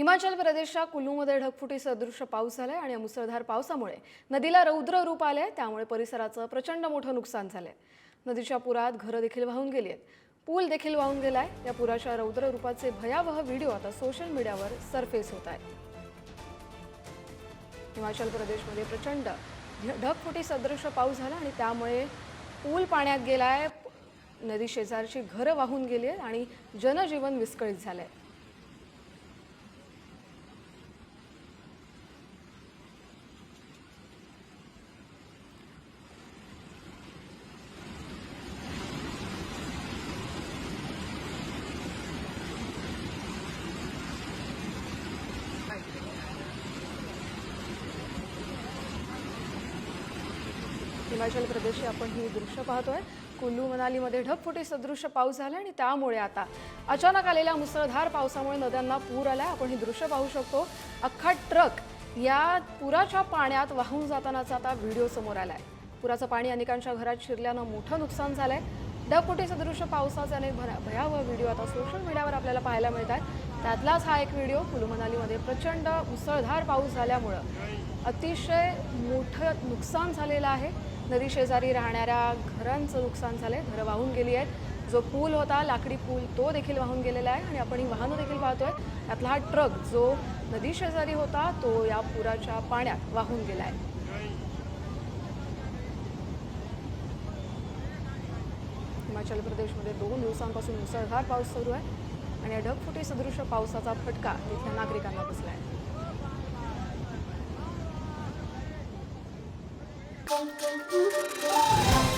हिमाचल प्रदेशच्या कुल्लूमध्ये ढगफुटी सदृश पाऊस झालाय आणि या मुसळधार पावसामुळे नदीला रौद्र रूप आले त्यामुळे परिसराचं प्रचंड मोठं नुकसान झालंय. नदीच्या पुरात घरं देखील वाहून गेली आहेत पूल देखील वाहून गेलाय. या पुराच्या रौद्र रूपाचे भयावह व्हिडिओ आता सोशल मीडियावर सरफेस होत आहेत. हिमाचल प्रदेशमध्ये प्रचंड ढगफुटी सदृश पाऊस झाला आणि त्यामुळे पूल पाण्यात गेलाय. नदी शेजारची घरं वाहून गेली आहेत आणि जनजीवन विस्कळीत झालंय. हिमाचल प्रदेशची आपण ही दृश्य पाहतोय. कुल्लू मनालीमध्ये ढगफुटी सदृश्य पाऊस झाला आणि त्यामुळे आता अचानक आलेल्या मुसळधार पावसामुळे नद्यांना पूर आलाय. आपण ही दृश्य पाहू शकतो. अख्खा ट्रक या पुराच्या पाण्यात वाहून जातानाचा आता व्हिडिओ समोर आलाय. पुराचं पाणी अनेकांच्या घरात शिरल्यानं मोठं नुकसान झालंय. ढगफुटी सदृश्य पावसाचे अनेक भयावह व्हिडिओ आता सोशल मीडियावर आपल्याला पाहायला मिळत आहेत त्यातलाच हा एक व्हिडिओ कुल्लू मनालीमध्ये प्रचंड मुसळधार पाऊस झाल्यामुळं. अतिशय मोठं नुकसान झालेलं आहे. नदी शेजारी राहणाऱ्या घरांचं नुकसान झालं आहे घरं वाहून गेली आहेत. जो पूल होता लाकडी पूल तो देखील वाहून गेलेला आहे आणि आपण ही वाहनं देखील पाहतोय. त्यातला हा ट्रक जो नदी शेजारी होता तो या पुराच्या पाण्यात वाहून गेला आहे. हिमाचल प्रदेशमध्ये दोन दिवसांपासून मुसळधार पाऊस सुरू आहे आणि या ढगफुटी सदृश पावसाचा फटका तिथल्या नागरिकांना बसला आहे Bom, bom, bom, bom.